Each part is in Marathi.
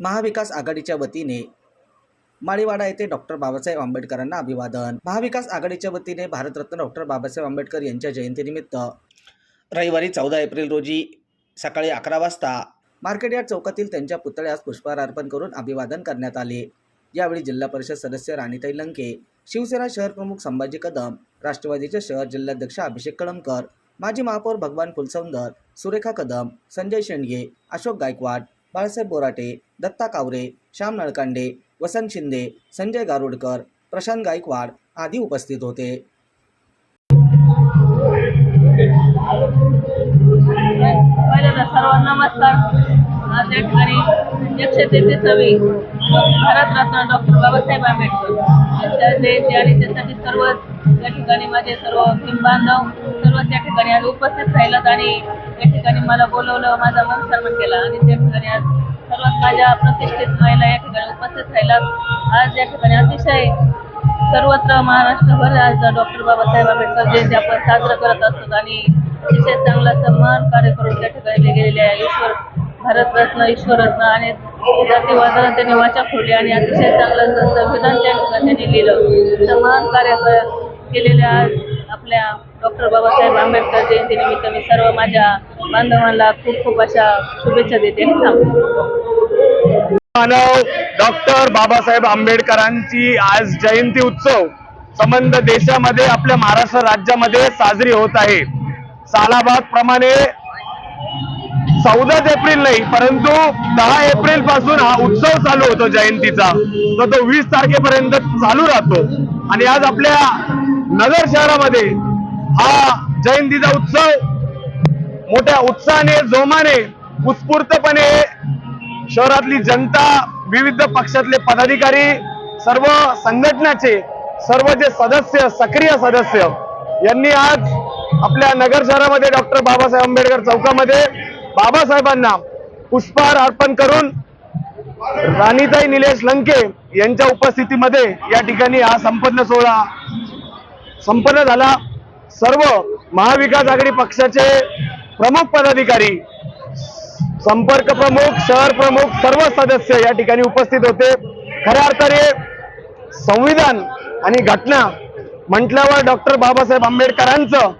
महाविकास आघाडीच्या वतीने माळीवाडा येथे डॉक्टर बाबासाहेब आंबेडकरांना अभिवादन. महाविकास आघाडीच्या वतीने भारतरत्न डॉक्टर बाबासाहेब आंबेडकर यांच्या जयंतीनिमित्त रविवारी चौदा एप्रिल रोजी सकाळी अकरा वाजता मार्केट यार्ड चौकातील त्यांच्या पुतळ्यास पुष्पहार अर्पण करून अभिवादन करण्यात आले. यावेळी जिल्हा परिषद सदस्य राणीताई लंके शिवसेना शहर प्रमुख संभाजी कदम राष्ट्रवादीचे शहर जिल्हाध्यक्ष अभिषेक कळमकर माजी महापौर भगवान फुलसौंदर सुरेखा कदम संजय शेंडगे अशोक गायकवाड बाळासाहेब बोराटे दत्ता कावरे श्याम नळकांडे वसंत शिंदे संजय गारुडकर प्रशांत गायकवाड आदी उपस्थित होते. सर्वांना नमस्कार. या ठिकाणी एकशे तेहतीसावी भारतरत्न डॉक्टर बाबासाहेब आंबेडकर. यांच्या जयंती आणि त्यासाठी सर्व या ठिकाणी माझे सर्व बांधव सर्व त्या ठिकाणी आज उपस्थित राहिलात आणि या ठिकाणी मला बोलवलं माझा मन सन्मान केला आणि त्या ठिकाणी आज सर्वात माझ्या प्रतिष्ठित महिला या ठिकाणी उपस्थित राहिलात आज या ठिकाणी अतिशय सर्वत्र महाराष्ट्रभर आज डॉक्टर बाबासाहेब आंबेडकर जयंती आपण साजरा करत असतो आणि अतिशय चांगला सन्मान कार्य करून त्या ठिकाणी गेलेले आहे. ईश्वर भारतरत्न ईश्वररत्न आणि जातीवादाला त्यांनी वाचा फोडली आणि अतिशय चांगलं संविधान त्या ठिकाणी त्यांनी लिहिलं. समान कार्य केलेल्या आपल्या डॉक्टर बाबासाहेब आंबेडकर जयंतीनिमित्त मी सर्व माझ्या बांधवांना खूप खूप अशा शुभेच्छा देते. मानव डॉक्टर बाबासाहेब आंबेडकरांची आज जयंती उत्सव संबंध देशामध्ये आपल्या महाराष्ट्र राज्यामध्ये साजरी होत आहे. सालाबाद प्रमाणे चौदाच एप्रिल नाही परंतु दहा एप्रिलपासून हा उत्सव चालू होतो जयंतीचा. तर तो वीस तारखेपर्यंत चालू राहतो. आणि आज आपल्या नगर शहरामध्ये हा जयंतीचा उत्सव मोठ्या उत्साहाने जोमाने उत्स्फूर्तपणे शहरातली जनता विविध पक्षातले पदाधिकारी सर्व संघटनाचे सर्व जे सदस्य सक्रिय सदस्य यांनी आज आपल्या नगर शहरामध्ये डॉक्टर बाबासाहेब आंबेडकर चौकामध्ये बाबासाहेबांना पुष्पहार अर्पण करून राणीताई निलेश लंके यांच्या उपस्थितीमध्ये या ठिकाणी हा संपन्न सोहळा संपन्न झाला. सर्व महाविकास आघाडी पक्षाचे प्रमुख पदाधिकारी संपर्क प्रमुख शहर प्रमुख सर्व सदस्य या ठिकाणी उपस्थित होते. खऱ्या अर्थाने संविधान आणि घटना म्हटल्यावर डॉक्टर बाबासाहेब आंबेडकरांचं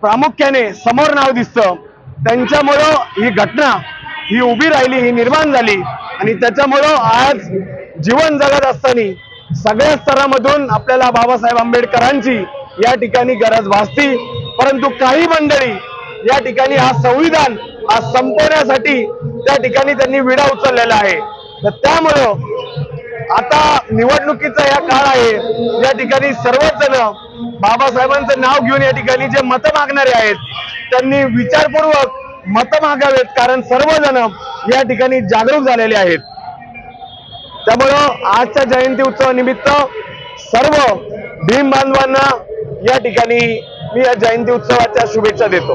प्रामुख्याने समोर नाव दिसतं. त्यांच्यामुळं ही घटना ही उभी राहिली ही निर्माण झाली. आणि त्याच्यामुळं आज जीवन जगत असताना सगळ्या स्तरामधून आपल्याला बाबासाहेब आंबेडकरांची या ठिकाणी गरज भासती. परंतु काही मंडळी या ठिकाणी हा संविधान हा संपवण्यासाठी त्या ठिकाणी त्यांनी विडा उचललेला आहे. तर त्यामुळं आता निवडणुकीचा या काळ आहे. या ठिकाणी सर्वच जण बाबासाहेबांचं नाव घेऊन या ठिकाणी जे मतं मागणारे आहेत त्यांनी विचारपूर्वक मतं मागावेत कारण सर्वजण या ठिकाणी जागरूक झालेले आहेत. त्यामुळं आजच्या जयंती उत्सवानिमित्त सर्व भीम बांधवांना या ठिकाणी मी या जयंती उत्सवाच्या शुभेच्छा देतो.